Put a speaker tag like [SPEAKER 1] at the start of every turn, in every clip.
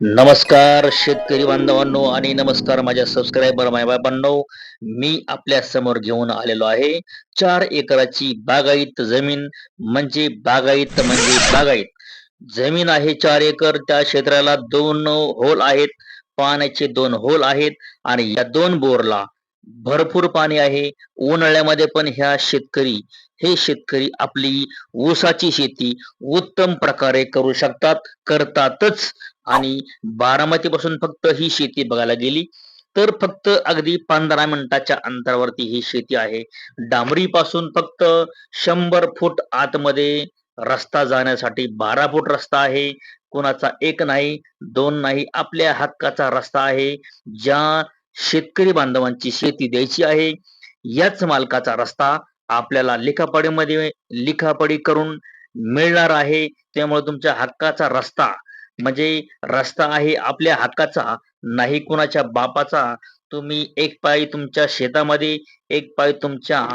[SPEAKER 1] नमस्कार शेतकरी बांधवांनो आणि नमस्कार माझ्या सबस्क्रायबर माय बाबांनो. मी आपल्यासमोर घेऊन आलेलो आहे. चार एकराची बागायत जमीन म्हणजे बागायत म्हणजे बागायत. जमीन आहे चार एकर त्या क्षेत्राला दोन होल आहेत पाण्याचे दोन होल आहेत आणि या दोन बोरला भरपूर पाणी आहे. उन्हाळ्यामध्ये पण ह्या शेतकरी हे शेतकरी आपली ऊसाची शेती उत्तम प्रकारे करू शकतात करतातच. आणि बारामती पासून फक्त ही शेती बघायला गेली तर फक्त अगदी पंधरा मिनिटाच्या अंतरावरती ही शेती आहे. डांबरी पासून फक्त शंभर फूट आतमध्ये रस्ता जाण्यासाठी बारा फूट रस्ता आहे. कोणाचा एक नाही दोन नाही आपल्या हक्काचा रस्ता आहे. ज्या शेतकरी बांधवांची शेती द्यायची आहे. याच मालकाचा रस्ता आपल्याला लिखापडीमध्ये लिखापडी करून मिळणार आहे. त्यामुळे तुमच्या हक्काचा रस्ता म्हणजे रस्ता आहे आपल्या हक्काचा नाही कुणाच्या बापाचा. तुम्ही एक पाय तुमच्या शेतामध्ये एक पाय तुमच्या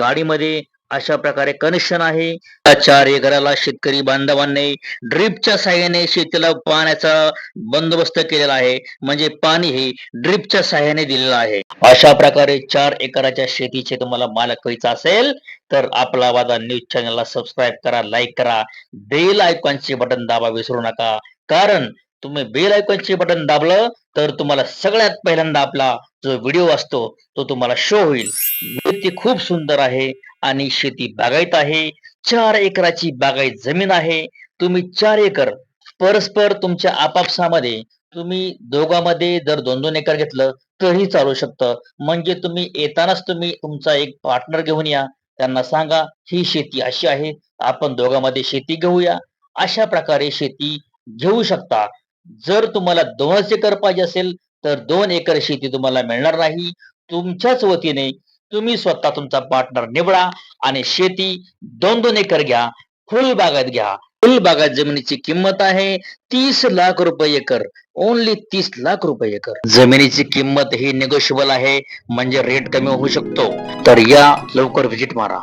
[SPEAKER 1] गाडीमध्ये अशा प्रकारे कनेक्शन आहे. चार एकराला शेतकरी बांधवांनी ड्रिपच्या साह्याने शेतीला पाण्याचा बंदोबस्त केलेला आहे. म्हणजे पाणी हे ड्रिपच्या साह्याने दिलेलं आहे. अशा प्रकारे चार एकराच्या शेतीचे तुम्हाला मालक व्हायचं असेल तर आपला वादा न्यूज चॅनलला सबस्क्राईब करा लाईक करा. बेल आयकॉनचे बटन दाबा विसरू नका. कारण तुम्ही बेल आयकॉनचे बटन दाबलं तर तुम्हाला सगळ्यात पहिल्यांदा आपला जो व्हिडिओ असतो तो तुम्हाला शो होईल. ती खूप सुंदर आहे आणि शेती बागायत आहे. चार एकराची बागायत जमीन आहे. तुम्ही चार एकर परस्पर तुमच्या आपापसामध्ये तुम्ही दोघांमध्ये जर दोन दोन एकर घेतलं तरी चालू शकतं. म्हणजे तुम्ही येतानाच तुम्ही तुमचा एक पार्टनर घेऊन या. त्यांना सांगा ही शेती अशी आहे. आपण दोघांमध्ये शेती घेऊया. अशा प्रकारे शेती घेऊ शकता. जर तुम्हाला दोनच एकर पाहिजे असेल तर दोन एकर शेती तुम्हाला मिळणार नाही. तुमच्याच वतीने तुम्ही स्वतः तुमचा पार्टनर निवडा आणि शेती दोन दोन एकर घ्या फुल बागायत घ्या. फुल बागायत जमिनीची किंमत आहे तीस लाख रुपये एकर. ओनली तीस लाख रुपये एकर. जमिनीची किंमत ही निगोशिबल आहे म्हणजे रेट कमी होऊ शकतो. तर या लवकर व्हिजिट मारा.